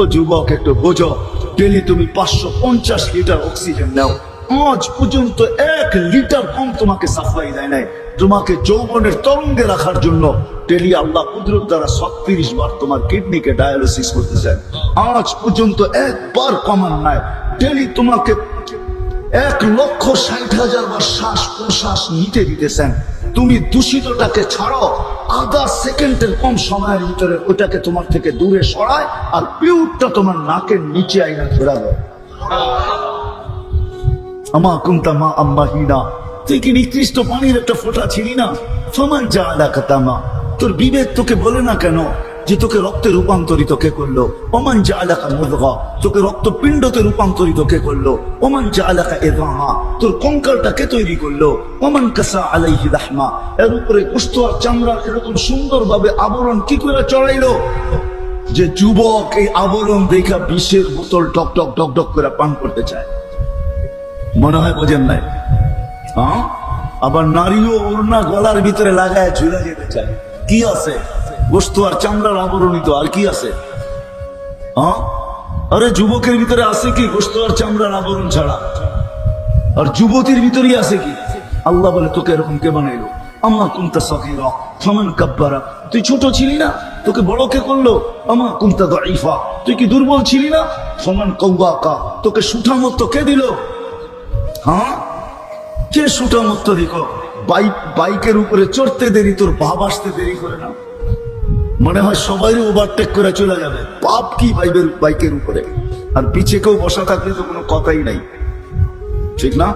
ও যুবক, একটু বোঝো, ডেলি তুমি পাঁচশো পঞ্চাশ লিটার অক্সিজেন নাও। আজ পর্যন্ত এক লিটার কম তোমাকে সাপ্লাই দেয় নাই। তোমাকে যৌবনের তরঙ্গে রাখার জন্য ডেলি আল্লাহ কুদরত দ্বারা ছত্রিশ বার তোমার কিডনিকে ডায়ালিসিস করতে চায় আজ পর্যন্ত একবার কমান নাই। ডেলি তোমাকে এক লক্ষ ষাট হাজার বার শ্বাস প্রশ্বাস নিতে দিতেছেন। তুমি দূষিতটাকে ছাড়ো আধা সেকেন্ডের কম সময়ের ভিতরে ওটাকে তোমার থেকে দূরে সরায় আর পিউরটা তোমার নাকের নিচে আইনা ফেরাবে আমা কুন্তা মা আম্মা হিনা। তুই কি নিকৃষ্ট পানির একটা ফোঁটা ছিলি না? সমান যা এলাকা তামা তোর বিবেক তোকে বলে না কেন যে তোকে রক্তে রূপান্তরিত কে করল? ওমান যা এলাকা মুদগা। তোকে রক্তপিণ্ডতে রূপান্তরিত কে করল? ওমান যা এলাকা এদাহা তোর কঙ্কালটা কে তৈরি করল। ওমান কাসা আলাইহি রাহমা। এর উপরে কুষ্ঠ আর চামড়া এরকম সুন্দরভাবে আবরণ কি করে চড়াইলো? যে যুবক এই আবরণ দেখা বিষের বোতল টক টক টক টক করে পান করতে চায়। মনে হয় বোঝেন নাই? হ্যাঁ আবার নারীও ওড়না গলার ভিতরে লাগায় ঝুলে যেতে চায়। কি আছে? বস্তু আর চামড়ার আবরণিত আর কি আছে? হ্যাঁ আরে যুবকের ভিতরে আছে কি? বস্তু আর চামড়ার আবরণ ছাড়া। আর যুবতীর ভিতরেই আছে কি? আল্লাহ বলে, তোকে এরকম কে বানাইলো? আমা কুন্তা সকিরা ফামান কাব্বারা। তুই ছোট ছিলি না? তোকে বড় কে করল? আমা কুন্তা দাইফা তুই কি দুর্বল ছিলি না? ফামান কৌবাকা তোকে সুঠামত্ব কে দিল? হ্যাঁ? কে সুঠামত্ব দিক বাইক বাইকের উপরে চড়তে দেরি, তোর ভাব আসতে দেরি করে না। মনে হয় সবাই ওভারটেক করে চলে যাবে। পাপ কি বাইকের বাইকের উপরে? আর পিছে কেউ বসা থাকলে তো কোনো কথাই নাই। ঠিক না?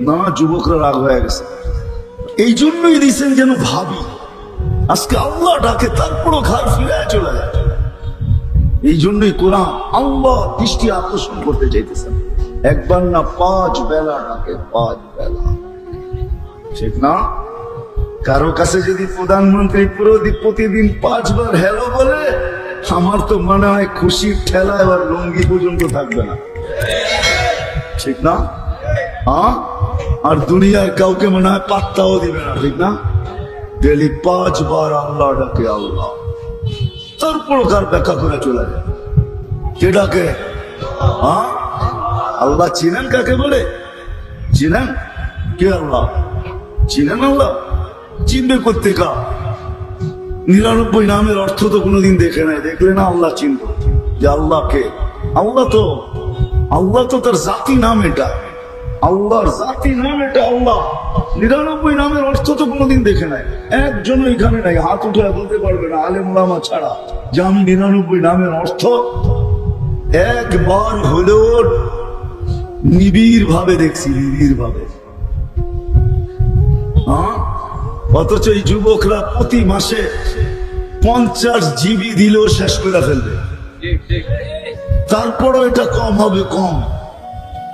না, যুবকরা রাগ হয়ে গেছে। এই জন্যই দিয়েছেন যেন ভাবি। আজকে আল্লাহ ডাকে, তারপরও ঘর ফিরে চলে যায়। এই জন্যই কোরআন আল্লাহ দৃষ্টি আকর্ষণ করতে চাইতেছেন একবার না পাঁচ বেলা ডাকে, পাঁচ বেলা। ঠিক না? কারও কাছে যদি প্রধানমন্ত্রী প্রদীপ প্রতিদিন পাঁচবার হ্যালো বলে, আমার তো মনে হয় খুশির ঠেলা এবার লঙ্গি পর্যন্ত থাকবে না। ঠিক না? আর দুনিয়ার কাউকে মনে হয় পাত্তাও দিবে না, ঠিক না? ডেলি পাঁচবার আল্লাহ ডাকে, আল্লাহ। তারপর কার ব্যাখ্যা করে চলে যায়? কে ডাকে? হ্যাঁ? আল্লাহ চিনেন কাকে বলে? চিনেন? কে আল্লাহ? চিনেন আল্লাহ? চিনবে করতে কা নিরানব্বই নামের অর্থ তো কোনোদিন দেখে নাই। দেখলে না আল্লাহ চিনব। যে আল্লাহ কে? আল্লাহ তো আল্লাহ তো তার জাতি নাম এটা। আল্লাহর জাতি নাম এটা আল্লাহ। নিরানব্বই নামের অর্থ তো কোনোদিন দেখে নাই। একজন এখানে নাই হাত উঠে বলতে পারবে না আলেম ওলামা ছাড়া। যে আমি নিরানব্বই নামের অর্থ একবার হলেও নিবিড় ভাবে দেখছি নিবিড় ভাবে হ্যাঁ? অথচ এই যুবকরা প্রতি মাসে পঞ্চাশ জিবি দিলেও শেষ করে ফেলবে। তারপরও এটা কম হবে কম।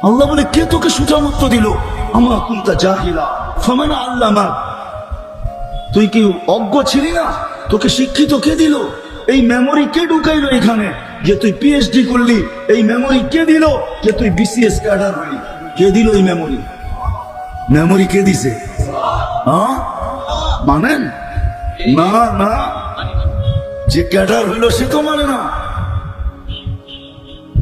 আল্লাহ বলে, কে তোকে সুঠামত্ব দিল? আমার কুন্তা জাহিলা। ফমানা আল্লামা। তুই কি অজ্ঞ ছিলি না? তোকে শিক্ষিত কে দিল? এই মেমোরি কে ঢুকাইলো এখানে? যে তুই পিএইচডি করলি। এই মেমোরি কে দিল? যে তুই বিসিএস ক্যাডার হলি। কে দিল এই মেমোরি মেমোরি কে দিছে? হ্যাঁ মানেন? না না। যে ক্যাডার হইল সে তো মানে না।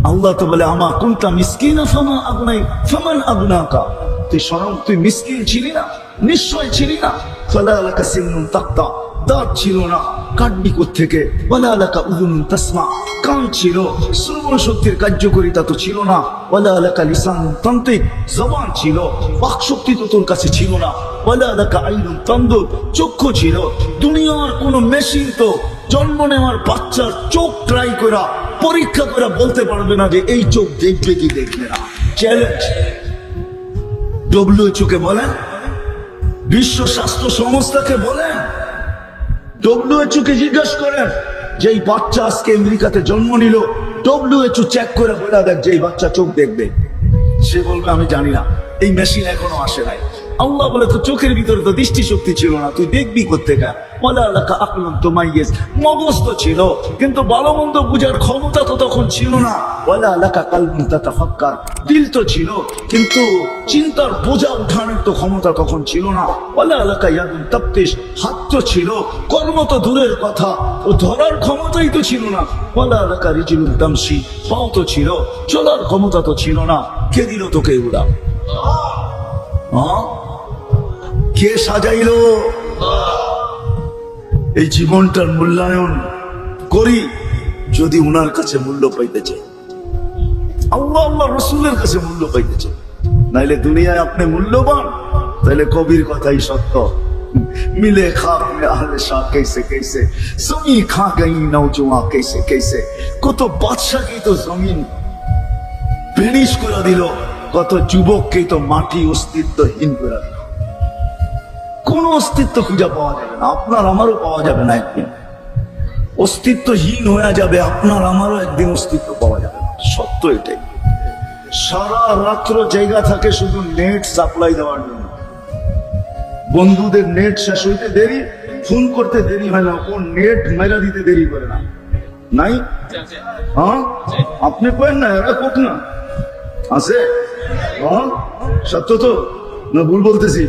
আল্লাহ তো বলে, আমা কুন্তা মিসকিনা ফামা আগুনাই, ফামান আগুনাকা? তুই স্বয়ং, তুই মিসকিন ছিলি না? নিশ্চয় ছিলি না? ফালা আলাকা সিন্নুন তাক্তা, দাঁত ছিল না। কাটবি থেকে ওয়ালা আলাকা উদুন তাসমা, কান ছিল। শ্রবণ শক্তির কার্যকরিতা তো ছিল না। ওয়ালা আলাকা লিসান তান্ত্রিক জবান ছিল। বাক শক্তি তো তোর কাছে ছিল না। ওয়ালা আলাকা আইনুন তান্দুর, চক্ষু ছিল। দুনিয়ার কোন মেশিন তো জন্ম নেওয়ার বাচ্চার চোখ ট্রাই করা পরীক্ষা করে বলতে পারবে না যে এই চোখ দেখবে কি দেখবে না। চ্যালেঞ্জ ডব্লিউএচও কে বলেন, বিশ্ব স্বাস্থ্য সংস্থাকে বলেন ডব্লিউএচও কে জিজ্ঞাসা করেন যে এই বাচ্চা আজকে আমেরিকাতে জন্ম নিল। ডব্লিউএচও চেক করে বলে দেখ যে এই বাচ্চা চোখ দেখবে। সে বলবে, আমি জানি না। এই মেশিন এখনও আসে নাই। আল্লাহ বলে তো চোখের ভিতরে তো দৃষ্টি শক্তি ছিল না, তুই দেখবি গা বলে আল্লাহ আকলন তো মাইয়েস মগজ তো ছিল, কিন্তু ভালো মন্দ বুঝার ক্ষমতা তো তখন ছিল না। বলে আল্লাহ কালবুন তাতা ফাক্কার দিল তো ছিল, কিন্তু চিন্তার বোঝা উঠানোর তো ক্ষমতা তখন ছিল না। বলে আল্লাহ ইয়াদুন তাপ্তেশ হাত তো ছিল, কর্ম তো দূরের কথা, ও ধরার ক্ষমতাই তো ছিল না। বলে আল্লাহ রিজিলুল দামসি পাও তো ছিল, চলার ক্ষমতা তো ছিল না। কে দিল তোকে এগুলা? হ্যাঁ? কে সাজাইল? এই জীবনটার মূল্যায়ন করি যদি উনার কাছে মূল্য পাইতে চাই। আল্লাহ আল্লাহ রসুলের কাছে মূল্য পাইতে চাই। নাইলে দুনিয়ায় আপনি মূল্যবান তাহলে কবির কথাই সত্য। মিলে খা আহলে শাহ কেসে কেসে। জমি খা, গই নৌজোয়া কেসে কেসে। কত বাদশাহকেই তো জমিন ভেনিস করে দিল, কত যুবককেই তো মাটি অস্তিত্বহীন করে দিল। কোন অস্তিত্ব খুঁজে পাওয়া যাবে না। আপনার আমারও পাওয়া যাবে না একদিন। অস্তিত্বহীন হয়ে যাবে, আপনার আমারও একদিন অস্তিত্ব পাওয়া যাবে না। সত্য এটাই। সারা রাত্র জায়গা থাকে শুধু নেট সাপ্লাই দেওয়ার জন্য। বন্ধুদের নেট শেষ হইতে দেরি ফোন করতে দেরি হয় না ও নেট মেরা দিতে দেরি করে না। নাই? হ্যাঁ? আপনি কেন না, এরা কোক না? আছে? হ্যাঁ? সত্য তো? না, ভুল বলতেছি।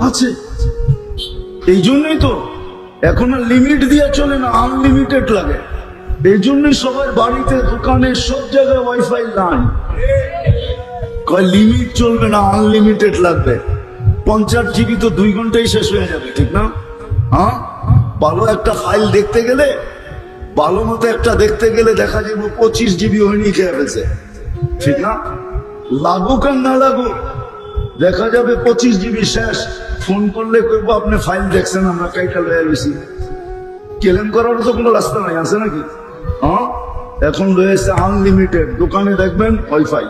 আছে। এই জন্যই তো এখন আর লিমিট দিয়ে চলে না আনলিমিটেড লাগে। এই জন্যই সবার বাড়িতে, দোকানে, সব জায়গায় ওয়াইফাই নাই। কয় লিমিট চলবে না আনলিমিটেড লাগবে। পঞ্চাশ জিবি তো দুই ঘন্টায় শেষ হয়ে যাবে, ঠিক না? হ্যাঁ? ভালো একটা ফাইল দেখতে গেলে, ভালো মতো একটা দেখতে গেলে দেখা যাবে পঁচিশ জিবি হয়নি খেয়ে ফেলছে, ঠিক না? লাগুক আর না লাগুক, দেখা যাবে পঁচিশ জিবি শেষ। ফোন করলে করব আপনি ফাইল দেখছেন, আমরা কাইটা লয়ে গেছি কেলেম করার তো কোনো রাস্তা নাই, আছে নাকি? হ্যাঁ? এখন রয়েছে আনলিমিটেড দোকানে দেখবেন ওয়াইফাই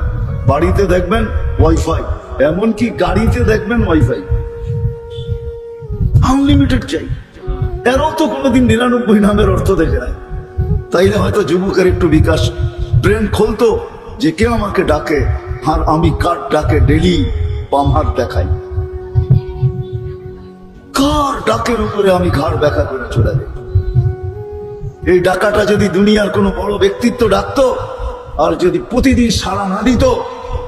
বাড়িতে দেখবেন ওয়াইফাই এমনকি গাড়িতে দেখবেন ওয়াইফাই আনলিমিটেড চাই। এরও তো কোনোদিন নিরানব্বই নামের অর্থ দেখে নাই। তাইলে হয়তো যুবকের একটু বিকাশ। ব্রেন খুলতো যে কেউ আমাকে ডাকে, আর আমি কার ডাকে ডেলি বাম হাত দেখাই। কার ডাকের উপরে আমি ঘাড় ব্যাখ্যা করে চলে যাই। এই ডাকাটা যদি দুনিয়ার কোনো বড় ব্যক্তিত্ব ডাকতো, আর যদি প্রতিদিন সাড়া না দিত,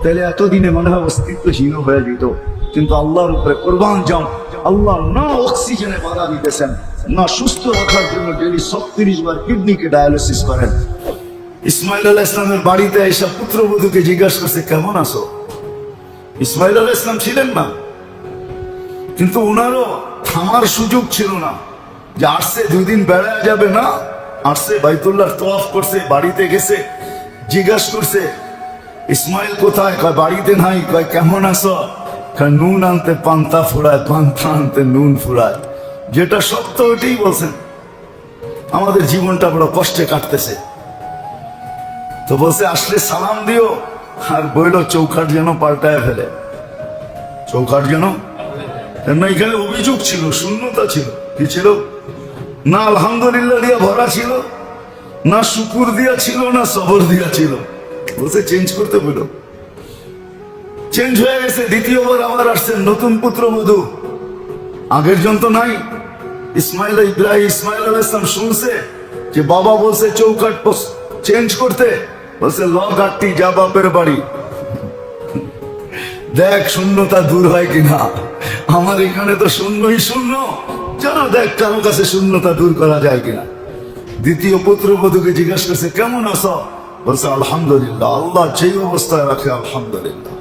তাহলে এতদিনে মনে হয় অস্তিত্বহীন হয়ে যেত। কিন্তু আল্লাহর উপরে কোরবান যান আল্লাহ না অক্সিজেনে বাধা দিতেছেন, না সুস্থ রাখার জন্য ডেলি ছত্রিশ বার কিডনিকে ডায়ালিসিস করেন। ইসমাইল আল্লাহ ইসলামের বাড়িতে এসে পুত্রবধূকে জিজ্ঞাসা করছে, কেমন আছো? ইসমাইল আল্লাহ ইসলাম ছিলেন না। কিন্তু ওনারও থামার সুযোগ ছিল না। যে আসছে দুই দিন বেড়ায় যাবে না আসছে বাইতুল্লাহ তোয়াফ করছে, বাড়িতে গেছে, জিজ্ঞাস করছে, ইসমাইল কোথায়? কয়, বাড়িতে নাই। কয়, কেমন আছো? কয়, নুন আনতে পান্তা ফুরায়, পান্তা আনতে নুন ফুরায়। যেটা সত্য ওইটাই বলছেন। আমাদের জীবনটা বড় কষ্টে কাটতেছে। তো বলছে, আসলে সালাম দিও, আর বইল চৌকাট যেন পাল্টায় ফেলে। চৌকাট যেন না, এখানে অভিযোগ ছিল, শূন্যতা ছিল। কি ছিল? না আলহামদুলিল্লাহ দিয়া ভরা ছিল, না শুকুর দিয়া ছিল, না সবর দিয়া ছিল। বলছে চেঞ্জ করতে বলো। চেঞ্জ হয়ে গেছে, দ্বিতীয়বার আবার আসছেন নতুন পুত্র মধু আগের জন তো নাই। ইসমাইল ইব্রাহিম, ইসমাইল ইসলাম শুনছে যে বাবা বলছে চৌকাট চেঞ্জ করতে। বলছে ল গাটটি যা বাপের বাড়ি। দেখ, শূন্যতা দূর হয় কিনা? আমার এখানে তো শূন্যই শূন্য। চলো দেখ, কারও কাছে শূন্যতা দূর করা যায় কিনা। দ্বিতীয় পুত্রবধূকে জিজ্ঞাসা করছে, কেমন আছো? বলছে, আলহামদুলিল্লাহ, আল্লাহ যেই অবস্থায় রাখে, আলহামদুলিল্লাহ।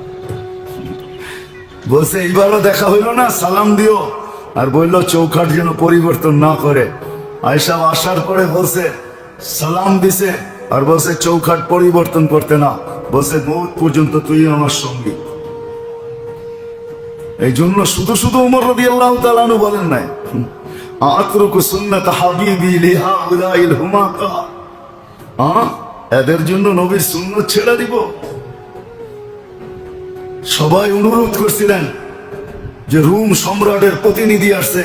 বলছে, এইবারও দেখা হইল না? সালাম দিও। আর বলল চৌকাট যেন পরিবর্তন না করে। আয়সা আসার পরে বলছে, সালাম দিছে। আর বলছে চৌকাট পরিবর্তন করতে না। বলছে বহুত পর্যন্ত তুই আমার সঙ্গী। এই জন্য শুধু শুধু উমর রবি আল্লাহ তালানু বলেন নাই, আতরুকু সুন্নাত হাবিবি লিহা উলাইল হুমাকা এদের জন্য নবীর সুন্নত ছেড়ে দিব। সবাই অনুরোধ করছিলেন যে রুম সম্রাটের প্রতিনিধি আসছে